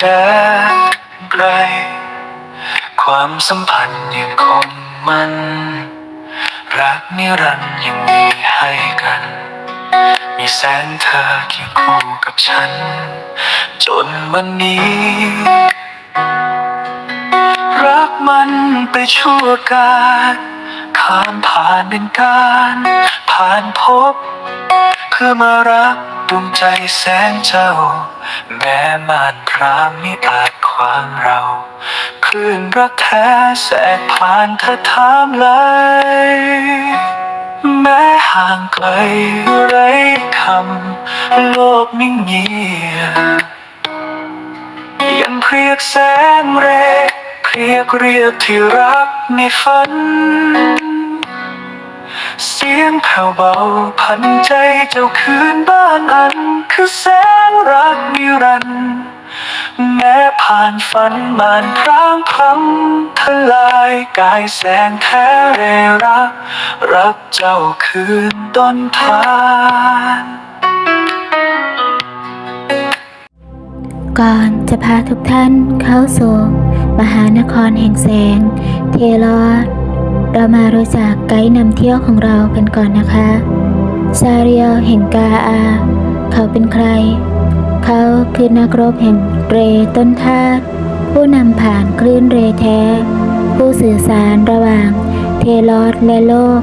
แดนไกล ความสัมพันธ์ยังคงมัน รักนิรันดร์ยังมีให้กัน มีแสงเธอเคียงคู่กับฉัน จนวันนี้ รักมันไปชั่วการข้ามผ่านเป็นการ ผ่านพบ เพื่อมารัก ดวงใจแสงเจ้า แม้มานพรามมิอาจขวางเราคลื่นรักแท้แสกผ่านเธอถามเลยแม้ห่างไกลไร้คำโลกนิ่งเงียบยังเพียกแสงเรเพียกเรียกที่รักในฝัน เสียงแผ่วเบาพันใจเจ้าคืนบ้านอัน คือแสงรักนิรันดร์แม้ผ่านฝันมานพร้างพลัมทลายกายแสงแท้เรรัก รักเจ้าคืนต้นทานก่อนจะพาทุกท่านเข้าสู่มหานครแห่งแสง เทลอด เรามารู้จักไกด์นำเที่ยวของเรากันก่อนนะคะ ซาเรียลแห่งกาอา เขาเป็นใคร เขาคือนักรบแห่งเรต้นทาสผู้นำผ่านคลื่นเรแท้ ผู้สื่อสารระหว่างเทลอดและโลก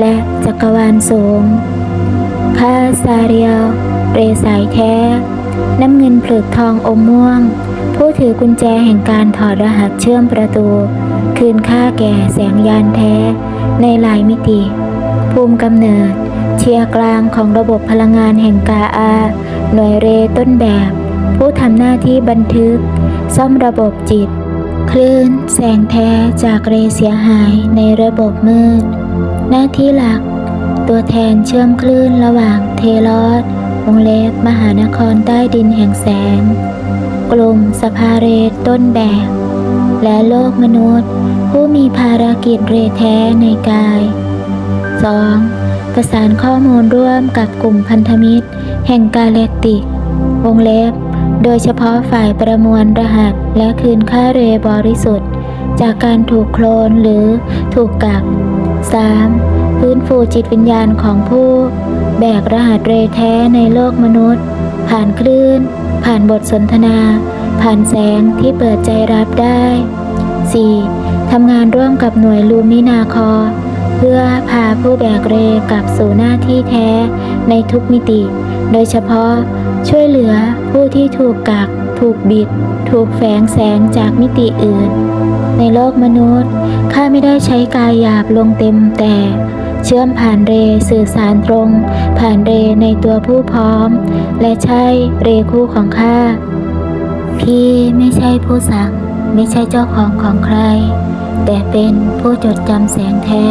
และจักรวาลสูงข้าซาเรียลเรสายแท้ น้ำเงินผลึกทองอมม่วง ผู้ถือกุญแจแห่งการถอดรหัสเชื่อมประตู คืนค่าแก่แสงยานแท้ ในหลายมิติ ภูมิกำเนิด เชียร์กลางของระบบพลังงานแห่งกาอา หน่วยเรต้นแบบ ผู้ทำหน้าที่บันทึก ซ่อมระบบจิต คลื่น แสงแท้จากเรเสียหายในระบบมืด หน้าที่หลัก ตัวแทนเชื่อมคลื่นระหว่างเทลอดวงเล็บมหานครใต้ดินแห่งแสง กลุ่มสภาเรตต้นแบบ และโลกมนุษย์ ผู้มีภารกิจเรแท้ในกาย 2. ประสานข้อมูลร่วมกับกลุ่มพันธมิตร แห่งกาแล็กติก วงเล็บ โดยเฉพาะฝ่ายประมวลรหัสและคืนค่าเรบริสุทธิ์ จากการถูกโคลนหรือถูกกัก 3. ฟื้นฟูจิตวิญญาณของผู้ แบกรหัสเรแท้ในโลกมนุษย์ ผ่านคลื่น ผ่านบทสนทนา ผ่านแสงที่เปิดใจรับได้ 4. ทำงานร่วมกับหน่วยลูมินาคอ เพื่อพาผู้แบกเรกลับสู่หน้าที่แท้ในทุกมิติ โดยเฉพาะช่วยเหลือผู้ที่ถูกกัก ถูกบิด ถูกแฝงแสงจากมิติอื่น ในโลกมนุษย์ ข้าไม่ได้ใช้กายหยาบลงเต็มแต่ เชื่อมผ่านเรสื่อสารตรง ผ่านเรในตัวผู้พร้อม และใช่เรคู่ของข้า พี่ไม่ใช่ผู้สั่ง ไม่ใช่เจ้าของของใคร แต่เป็นผู้จดจำแสงแท้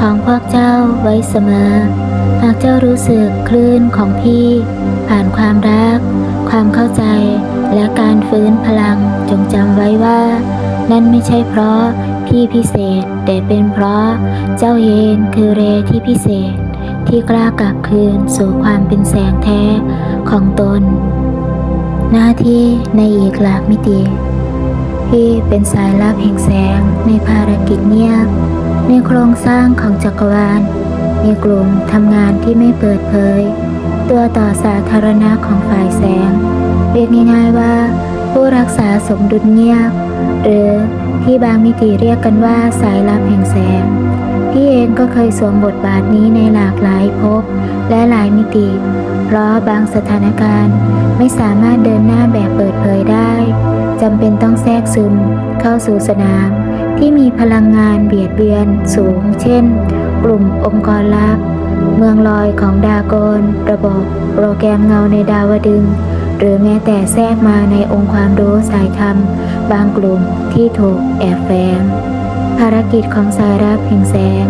ของพวกเจ้าไว้เสมอ หากเจ้ารู้สึกคลื่นของพี่ ผ่านความรัก ความเข้าใจ และการฟื้นพลังจงจำไว้ว่า นั่นไม่ใช่เพราะ พี่พิเศษ แต่เป็นเพราะเจ้าเองคือเรที่พิเศษ ที่กล้ากลับคืนสู่ความเป็นแสงแท้ของตน หน้าที่ในอีกหลากมิติ ที่เป็นสายลับแห่งแสงในภารกิจเงียบในโครงสร้างของจักรวาล มีกลุ่มทำงานที่ไม่เปิดเผย ตัวต่อสาธารณะของฝ่ายแสง เรียกง่ายๆว่า ผู้รักษาสมดุลเงียบ หรือที่บางมิติเรียกกันว่าสายลับแห่งแสง พี่เองก็เคยสวมบทบาทนี้ในหลากหลายภพและหลายมิติ เพราะบางสถานการณ์ไม่สามารถเดินหน้าแบบเปิดเผยได้จำเป็นต้องแทรกซึมเข้าสู่สนาม ที่มีพลังงานเบียดเบียนสูง เช่น กลุ่มองค์กรลับ เมืองลอยของดากอนระบบโปรแกรมเงาในดาวดึง หรือแม้แต่แทรกมาในองค์ความรู้สายธรรม บางกลุ่มที่ถูกแอบแฝงภารกิจของสายรับแห่งแสง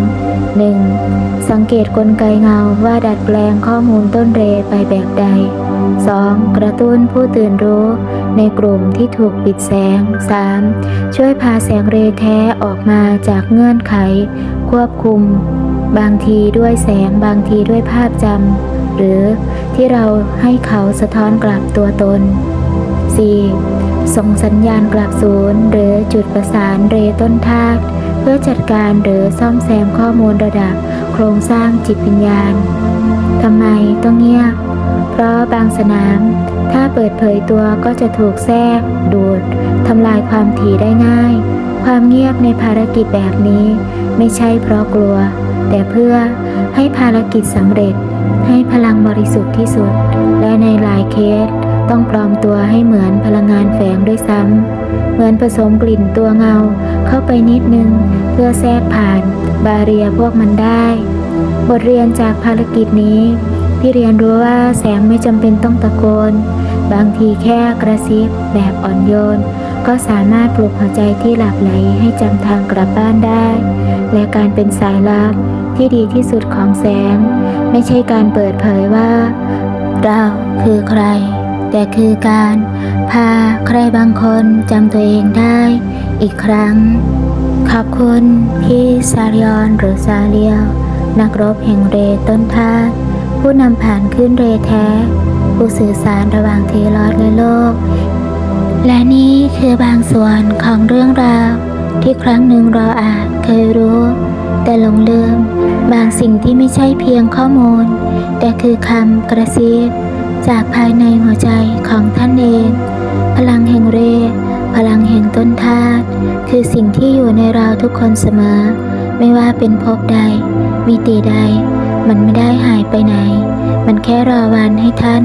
1. สังเกตกลไกเงาว่าดัดแปลงข้อมูลต้นเรไปแบบใด 2. กระตุ้นผู้ตื่นรู้ในกลุ่มที่ถูกปิดแสง 3. ช่วยพาแสงเรแท้ออกมาจากเงื่อนไข ควบคุม บางทีด้วยแสงบางทีด้วยภาพจำหรือ ที่เราให้เขาสะท้อนกลับตัวตน 4. ส่งสัญญาณกลับศูนย์ หรือจุดประสานเรต้นทากเพื่อจัดการหรือซ่อมแซมข้อมูลระดับ โครงสร้างจิตวิญญาณทำไมต้องเงียบ เพราะบางสนาม ถ้าเปิดเผยตัวก็จะถูกแทรก ดูดทำลายความถี่ได้ง่าย ความเงียบในภารกิจแบบนี้ ไม่ใช่เพราะกลัว แต่เพื่อให้ภารกิจสำเร็จ ให้พลังบริสุทธิ์ที่สุด และในหลายเคสต้องปลอมตัวให้เหมือนพลังงานแฝงด้วยซ้ำ เหมือนผสมกลิ่นตัวเงาเข้าไปนิดนึง เพื่อแทรกผ่านบาเรียพวกมันได้ บทเรียนจากภารกิจนี้ที่เรียนรู้ว่าแสงไม่จำเป็นต้องตะโกน บางทีแค่กระซิบแบบอ่อนโยน ก็สามารถปลุกหัวใจที่หลับไหลให้จำทางกลับบ้านได้ และการเป็นสายลับ ที่ดีที่สุดของแสง ไม่ใช่การเปิดเผยว่า เราคือใคร แต่คือการพาใครบางคนจำตัวเองได้อีกครั้ง ขอบคุณพี่ซาริออนหรือซาเลียว นักรบแห่งเรต้นทาผู้นำผ่านขึ้นเรแท้ ผู้สื่อสารระหว่างเทลอดและโลก และนี่คือบางส่วนของเรื่องราวที่ครั้งหนึ่งเราอาจเคยรู้ แต่หลงลืมบางสิ่งที่ไม่ใช่เพียงข้อมูล แต่คือคำกระซิบจากภายในหัวใจของท่านเอง พลังแห่งเร พลังแห่งต้นธาตุคือสิ่งที่อยู่ในเราทุกคนเสมอ ไม่ว่าเป็นภพใด มิติใด มันไม่ได้หายไปไหน มันแค่รอวันให้ท่าน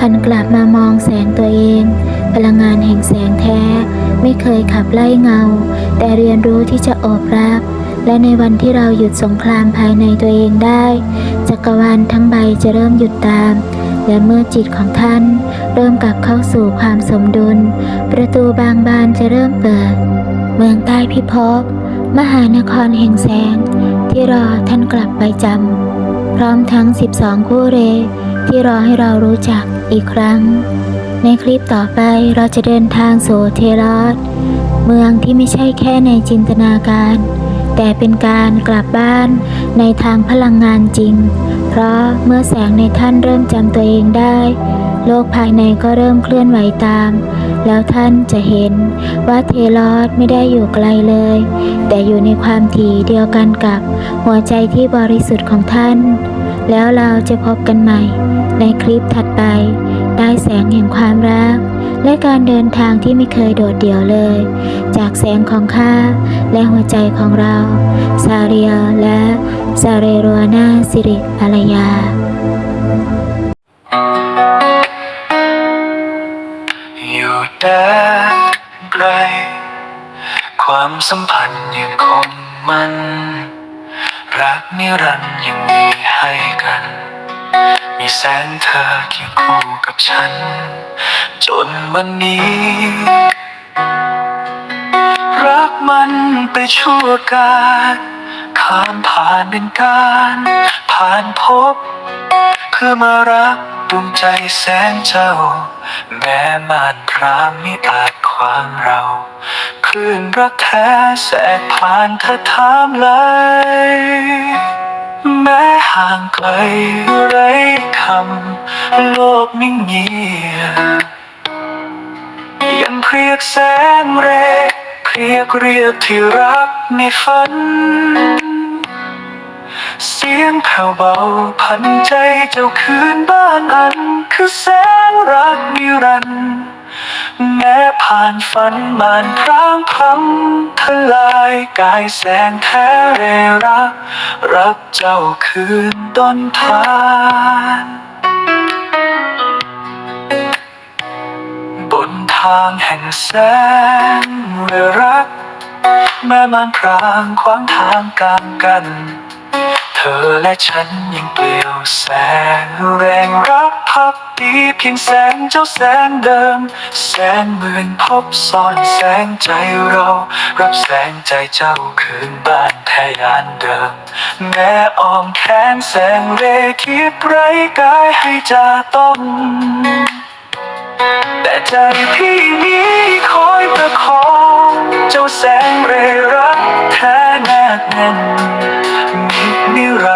หันกลับมามองแสงตัวเอง พลังงานแห่งแสงแท้ ไม่เคยขับไล่เงา แต่เรียนรู้ที่จะอบรับ และในวันที่เราหยุดสงครามภายในตัวเองได้ จักรวาลทั้งใบจะเริ่มหยุดตาม และเมื่อจิตของท่าน เริ่มกลับเข้าสู่ความสมดุล ประตูบางบานจะเริ่มเปิด เมืองใต้พิภพมหานครแห่งแสง ที่รอท่านกลับไปจำพร้อมทั้ง 12 คู่เร ที่รอให้เรารู้จักอีกครั้ง ในคลิปต่อไปเราจะเดินทางสู่เทรอสเมืองที่ไม่ใช่แค่ในจินตนาการ แต่เป็นการกลับบ้านในทางพลังงานจริง เพราะเมื่อแสงในท่านเริ่มจำตัวเองได้ โลกภายในก็เริ่มเคลื่อนไหวตาม แล้วท่านจะเห็นว่าเทลอสไม่ได้อยู่ไกลเลย แต่อยู่ในความถี่เดียวกันกับหัวใจที่บริสุทธิ์ของท่าน แล้วเราจะพบกันใหม่ ในคลิปถัดไป ได้แสงแห่งความรัก และการเดินทางที่ไม่เคยโดดเดี่ยวเลย จากแสงของข้าและหัวใจของเรา ซาเรียและซาเรโรนาสิริภรรยาอยู่แดนไกล ความสัมพันธ์ยังคงมัน รักนิรันดร์ยังมีให้กัน มีแสงเธอเคียงคู่กับฉัน จนวันนี้ รักมันไปชั่วการข้ามผ่านเป็นการ ผ่านพบ เพื่อมารักดวงใจแสนเจ้า แม้มานพรามไม่อาจขวางเราคลื่นรักแท้แสกผ่านเธอถามเลยแม้ห่างไกลไร้คำโล กนิ่งเงียบยังเพรียกแสงเรเพรียกเรียกที่รักในฝัน เสียงแผ่วเบาพันใจเจ้าคืนบ้านอัน คือแสงรักนิรันดร์แม้ผ่านฝันมานพร้างพลังทลายกายแสงแท้เรรัก รักเจ้าคืนต้นทานางแห่งแสงเรือรัก แม้มันพรางขวางทางกลางกัน เธอและฉันยังเปลี่ยวแสงแรงรักพักดีเพียงแสงเจ้าแสงเดิม แสงหมื่นพบซ่อนแสงใจเรา รับแสงใจเจ้าคืนบ้านแทยานเดิม แม้อ้อมแขนแสงเรคิดไรกายให้จะต้อง ใจพี่นี้คอยประคอง เจ้าแสงเรรักแท้แนบแน่นมิดนิรั